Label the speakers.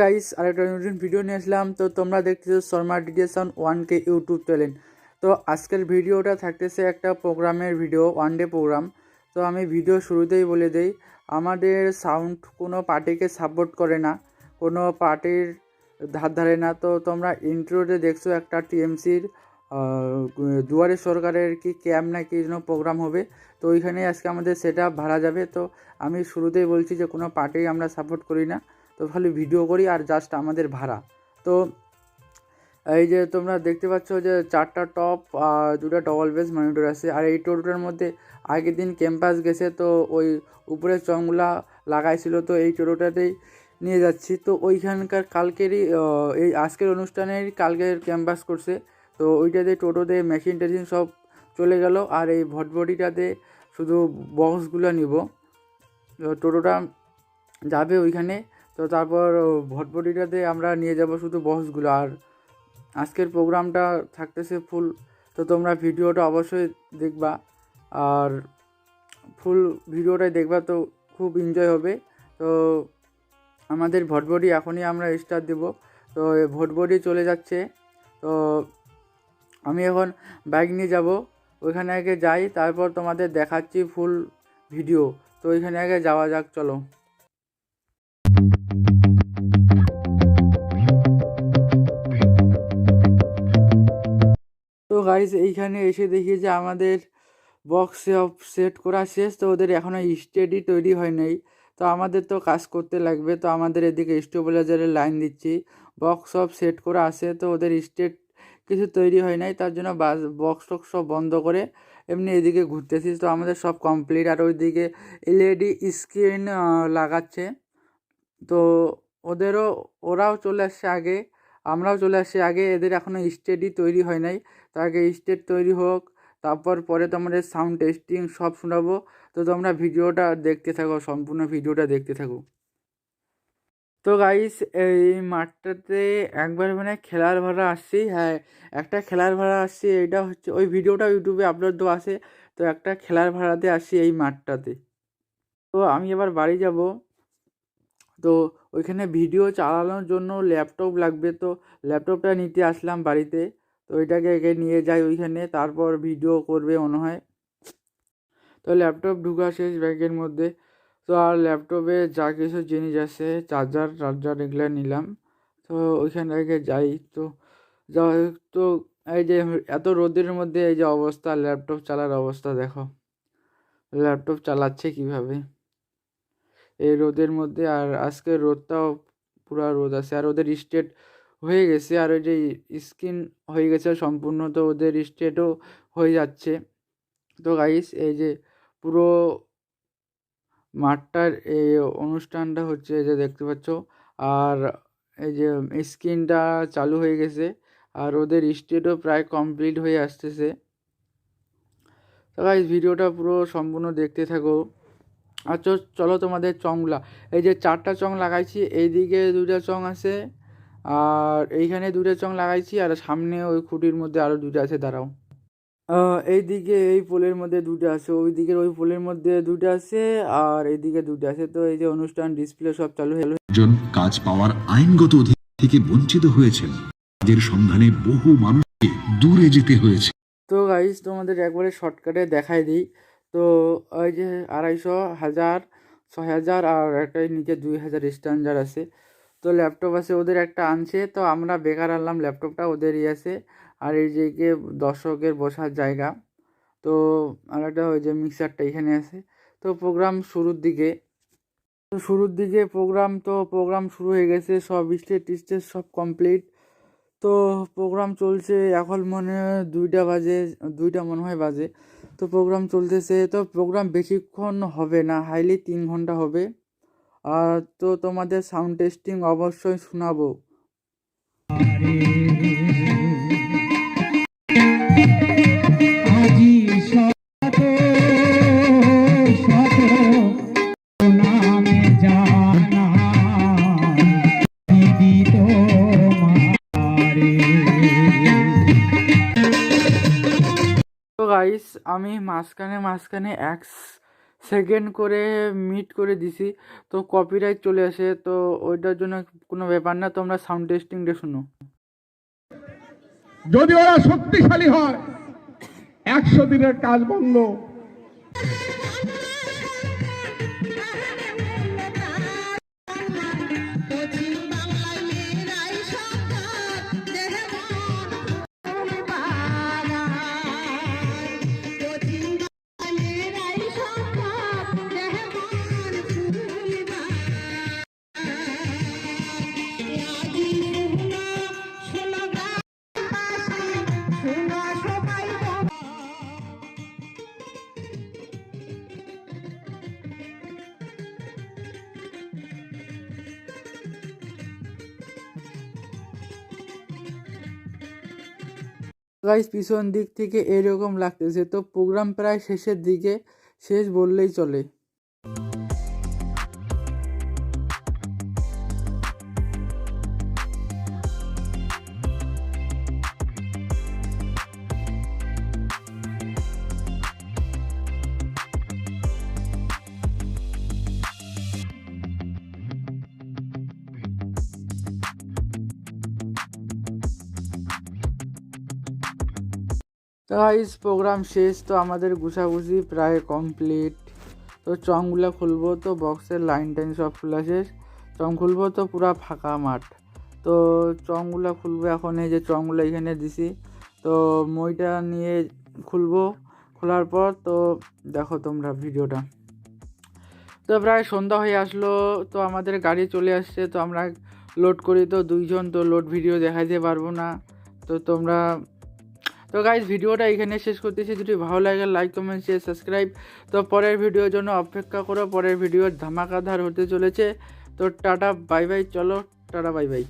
Speaker 1: Guys আরেকটা নতুন video নিয়ে আসলাম। তো তোমরা দেখতেছো শর্মা ডিডিয়েশন ওয়ান কে ইউটিউব চ্যানেল তো আজকের ভিডিওটা থাকতেছে একটা প্রোগ্রামের ভিডিও ওয়ান ডে প্রোগ্রাম তো আমি ভিডিও শুরুতেই বলে দেই, আমাদের সাউন্ড কোনো পার্টিকে সাপোর্ট করে না, কোনো পার্টির ধার ধারে না। তো তোমরা ইন্ট্রোতে দেখছ একটা টিএমসির দুয়ারে সরকারের কি ক্যাম্প না কি যেন প্রোগ্রাম হবে। তো ওইখানে আজকে আমাদের সেটা ভাড়া যাবে। তো আমি শুরুতেই বলছি যে কোনো পার্টি আমরা সাপোর্ট করি না। তো খালি ভিডিও করি আর জাস্ট আমাদের ভাড়া। তো এই যে তোমরা দেখতে পাচ্ছ যে চারটা টপ আর দুটো ডবল বেস মনিটর আছে। আর এই টোটোটার মধ্যে আগের দিন ক্যাম্পাস গেছে, তো ওই উপরের চংগুলা লাগাইছিল, তো এই টোটোটাতেই নিয়ে যাচ্ছি। তো ওইখানকার কালকেরই এই আজকের অনুষ্ঠানের কালকের ক্যাম্পাস করছে। তো ওইটাতে টোটোতে মেশিন টেশিন সব চলে গেল, আর এই ভটভটিটাতে শুধু বক্সগুলো নিব। তো টোটোটা যাবে ওইখানে। তো তারপর ভটভটিটাতে আমরা নিয়ে যাব শুধু বক্সগুলো। আর আজকের প্রোগ্রামটা থাকতেছে ফুল, তো তোমরা ভিডিওটা অবশ্যই দেখবা। আর ফুল ভিডিওটাই দেখবা তো খুব এনজয় হবে। তো আমাদের ভটভটি এখনই আমরা স্টার্ট দেব। তো ভটভটি চলে যাচ্ছে। তো আমি এখন বাইক নিয়ে যাব। ওইখানে আগে যাই, তারপর তোমাদের দেখাচ্ছি ফুল ভিডিও তো ওইখানে আগে যাওয়া যাক, চলো। তো গাইজ এইখানে এসে দেখি যে আমাদের বক্স সেট করা শেষ, তো ওদের এখনও স্টেডি তৈরি হয় নাই। তো আমাদের তো কাজ করতে লাগবে, তো আমাদের এদিকে স্টেবিলাইজারের লাইন দিচ্ছি। বক্স সব সেট করা আছে, তো ওদের স্টেট কিছু তৈরি হয় নাই, তার জন্য বাস বক্স টক্স সব বন্ধ করে এমনি এদিকে ঘুরতেছি। তো আমাদের সব কমপ্লিট আর ওইদিকে এলইডি স্ক্রিন লাগাচ্ছে। তো ওদেরও, ওরাও চলে আসছে আগে। আমরাও চলে আসি। আগে এদের এখনও স্টেডই তৈরি হয় নাই। তো আগে স্টেট তৈরি হোক, তারপর পরে তোমাদের সাউন্ড টেস্টিং সব শোনাবো। তো তোমরা ভিডিওটা দেখতে থাকো, সম্পূর্ণ ভিডিওটা দেখতে থাকো। তো গাইস এই মাঠটাতে একবার মানে খেলার ভাড়া আসছি। হ্যাঁ একটা খেলার ভাড়া আসছি। এটা হচ্ছে, ওই ভিডিওটা ইউটিউবে আপলোড দেওয়া আছে। তো একটা খেলার ভাড়াতে আসছি এই মাঠটাতে। তো আমি এবার বাড়ি যাব। তো ওইখানে ভিডিও চালানোর জন্য ল্যাপটপ লাগবে। তো ল্যাপটপটা নিতে আসলাম বাড়িতে। তো ওইটাকে এগে নিয়ে যাই ওইখানে, তারপর ভিডিও করবে মনে হয়। তো ল্যাপটপ ঢুকা শেষ ব্যাগের মধ্যে। তো আর ল্যাপটপে যা কিছু জিনিস আছে, চার্জার চার্জার এগুলো নিলাম। তো ওইখানে আগে যাই। তো যা হোক, তো এই যে এত রোদের মধ্যে এই যে অবস্থা, ল্যাপটপ চালার অবস্থা দেখো। ল্যাপটপ চালাচ্ছে কীভাবে? এই রোদের মধ্যে আর আজকে রোদটাও পুরো রোদ আছে। আর ওদের স্টেট হয়ে গেছে আর ওই যে স্কিন হয়ে গেছে সম্পূর্ণ, তো ওদের স্টেটও হয়ে যাচ্ছে। তো গাইস, এই যে পুরো মাঠটার এই অনুষ্ঠানটা হচ্ছে এই যে দেখতে পাচ্ছ। আর এই যে স্ক্রিনটা চালু হয়ে গেছে আর ওদের স্টেটও প্রায় কমপ্লিট হয়ে আসতেছে। তো গাইস, ভিডিওটা পুরো সম্পূর্ণ দেখতে থাকো। চ- চলো তোমাদের চংগুলা। এই যে চারটা চং লাগাইছি এইদিকে দুটা চং আছে আর এইখানে দুটো চং লাগাইছি আর সামনে ওই খুঁটির মধ্যে আরও দুটো আছে দাঁড়াও। এইদিকে এই পোলের মধ্যে দুটো আছে ওই দিকের ওই পোলের মধ্যে দুটো আছে আর এইদিকে দুটো আছে। তো এই যে অনুষ্ঠান ডিসপ্লে সব চালু হয়ে গেলো।
Speaker 2: জন কাজ পাওয়ার আইনগত অধিকার থেকে বঞ্চিত হয়েছেন। কাজের সন্ধানে বহু মানুষকে দূরে যেতে হয়েছে।
Speaker 1: তো গাইস তোমাদের একবারে শর্টকাটে দেখাই দিই। তো ওই যে আড়াইশো হাজার, ছয় হাজার আর একটা নিচে দুই হাজার স্ট্যান্ডার্ড আছে। তো ল্যাপটপ আছে, ওদের একটা আনছে, তো আমরা বেকার আনলাম ল্যাপটপটা ওদেরই আছে। আর এই যে দর্শকের বসার জায়গা, তো আর একটা ওই যে মিক্সারটা এখানে আছে। তো প্রোগ্রাম শুরুর দিকে, তো শুরুর দিকে প্রোগ্রাম তো প্রোগ্রাম শুরু হয়ে গেছে, সব স্টেজ টিস্টেজ সব কমপ্লিট তো প্রোগ্রাম চলছে, এখন মনে হয় দুইটা বাজে, দুইটা মনে হয় বাজে। তো প্রোগ্রাম চলতেছে, তো প্রোগ্রাম বেশিক্ষণ হবে না হাইলি তিন ঘণ্টা হবে। আর তো তোমাদের সাউন্ড টেস্টিং অবশ্যই শোনাবো। গাইস আমি মাঝখানে মাঝখানে এক সেকেন্ড করে মিট করে দিছি। তো কপিরাইট চলে আসে, তো ওইটার জন্য কোনো ব্যাপার না, তোমরা সাউন্ড টেস্টিংটা শুনো।
Speaker 3: যদি ওরা শক্তিশালী হয়, একশো দিনের কাজ বন্ধ।
Speaker 1: গাইস পিছন দিক থেকে এরকম লাগতেছে। তো প্রোগ্রাম প্রায় শেষের দিকে শেষ বললেই চলে। তো গাইস প্রোগ্রাম শেষ, তো আমাদের গুছাগুছি প্রায় কমপ্লিট তো চংগুলো খুলবো, তো বক্সের লাইন টাইন সব খোলা শেষ। চং খুলবো, তো পুরা ফাঁকা মাঠ। তো চংগুলো খুলবো এখন, এই যে চংগুলো এখানে দিছি। তো মইটা নিয়ে খুলবো। খোলার পর তো দেখো তোমরা ভিডিওটা। তো প্রায় সন্ধ্যা হয়ে আসলো, তো আমাদের গাড়ি চলে আসছে, তো আমরা লোড করি। তো দুইজন তো লোড ভিডিও দেখাইতে পারব না। তো তোমরা তো গাইজ ভিডিওটা এখানে শেষ করতেছি। যদি ভালো লাগে লাইক কমেন্ট শেয়ার সাবস্ক্রাইব তো পরের ভিডিওর জন্য অপেক্ষা করো। পরের ভিডিও ধামাকাধার হতে চলেছে। তো টাটা বাই বাই চলো, টাটা বাই বাই